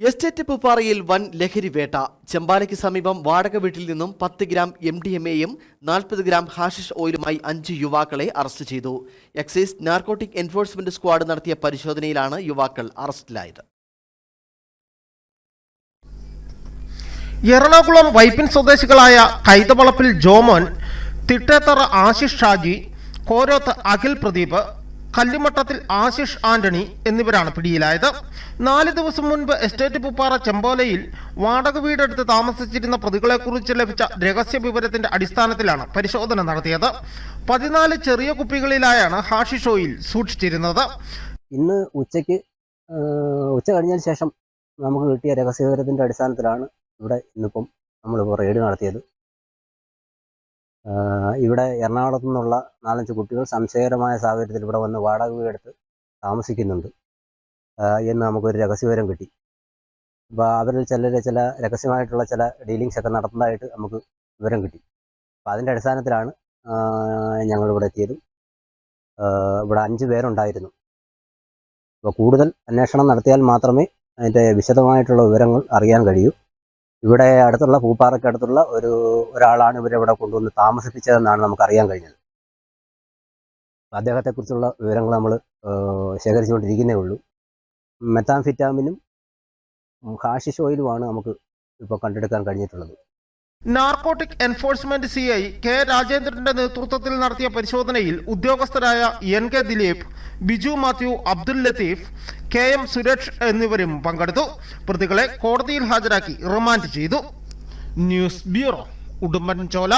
Estate പുപ്പാറയിൽ വൻ ലഹരി വേട്ട. ചെമ്പാലയ്ക്ക് സമീപം വാടക വീട്ടിൽ നിന്നും പത്ത് ഗ്രാം എം ഡി എം എയും നാൽപ്പത് ഗ്രാം ഹാഷിഷ് ഓയിലുമായി അഞ്ച് യുവാക്കളെ അറസ്റ്റ് ചെയ്തു. എക്സൈസ് നാർക്കോട്ടിക് എൻഫോഴ്സ്മെന്റ് സ്ക്വാഡ് നടത്തിയ പരിശോധനയിലാണ് യുവാക്കൾ അറസ്റ്റിലായത്. എറണാകുളം വൈപ്പിൻ സ്വദേശികളായ കൈതവളപ്പിൽ ജോമോൻ തിട്ടേത്തറ ആശിഷ് ഷാജി കോരോത്ത് അഖിൽ പ്രദീപ് കല്ലുമട്ടത്തിൽ ആശിഷ് ആന്റണി എന്നിവരാണ് പിടിയിലായത്. നാല് ദിവസം മുൻപ് എസ്റ്റേറ്റ് പുപ്പാറ ചെമ്പോലയിൽ വാടക വീടെടുത്ത് താമസിച്ചിരുന്ന പ്രതികളെക്കുറിച്ച് ലഭിച്ച രഹസ്യ വിവരത്തിന്റെ അടിസ്ഥാനത്തിലാണ് പരിശോധന നടത്തിയത്. പതിനാല് ചെറിയ കുപ്പികളിലായാണ് ഹാഷിഷ് ഓയിൽ സൂക്ഷിച്ചിരുന്നത്. ഇന്ന് ഉച്ചയ്ക്ക് ഉച്ച കഴിഞ്ഞതിന് ശേഷം നമുക്ക് കിട്ടിയ രഹസ്യ വിവരത്തിന്റെ അടിസ്ഥാനത്തിലാണ് ഇവിടെ ഇന്നിപ്പം നമ്മളിപ്പോൾ റെയ്ഡ് നടത്തിയത്. ഇവിടെ എറണാകുളത്തു നിന്നുള്ള നാലഞ്ച് കുട്ടികൾ സംശയകരമായ സാഹചര്യത്തിൽ ഇവിടെ വന്ന് വാടക വീടെടുത്ത് താമസിക്കുന്നുണ്ട്. എന്ന് നമുക്കൊരു രഹസ്യവിവരം കിട്ടി. അപ്പോൾ അവരിൽ ചിലർ ചില രഹസ്യമായിട്ടുള്ള ചില ഡീലിങ്സ് ഒക്കെ നടത്തുന്നതായിട്ട് നമുക്ക് വിവരം കിട്ടി. അപ്പോൾ അതിന്റെ അടിസ്ഥാനത്തിലാണ് ഞങ്ങളിവിടെ എത്തിയത്. ഇവിടെ അഞ്ച് പേരുണ്ടായിരുന്നു. അപ്പോൾ കൂടുതൽ അന്വേഷണം നടത്തിയാൽ മാത്രമേ അതിന്റെ വിശദമായിട്ടുള്ള വിവരങ്ങൾ അറിയാൻ കഴിയൂ. ഇവിടെ അടുത്തുള്ള പൂപ്പാറയ്ക്ക് അടുത്തുള്ള ഒരു ഒരാളാണ് ഇവരെ ഇവിടെ കൊണ്ടുവന്ന് താമസിപ്പിച്ചതെന്നാണ് നമുക്ക് അറിയാൻ കഴിഞ്ഞത്. അദ്ദേഹത്തെക്കുറിച്ചുള്ള വിവരങ്ങൾ നമ്മൾ ശേഖരിച്ചുകൊണ്ടിരിക്കുന്നേ ഉള്ളൂ. മെത്താംഫിറ്റാമിനും ഹാഷിഷ് ഓയിലുമാണ് നമുക്ക് ഇപ്പോൾ കണ്ടെടുക്കാൻ കഴിഞ്ഞിട്ടുള്ളത്. Narcotic enforcement C I K രാജേന്ദ്രന്റെ നേതൃത്വത്തിൽ നടത്തിയ പരിശോധനയിൽ ഉദ്യോഗസ്ഥരായ N K Dileep Biju Mathew Abdul Latheef K M Suresh എന്നിവരും പങ്കെടുത്തു. പ്രതികളെ കോടതിയിൽ ഹാജരാക്കി റിമാൻഡ് ചെയ്തു. News bureau Udumbanchola.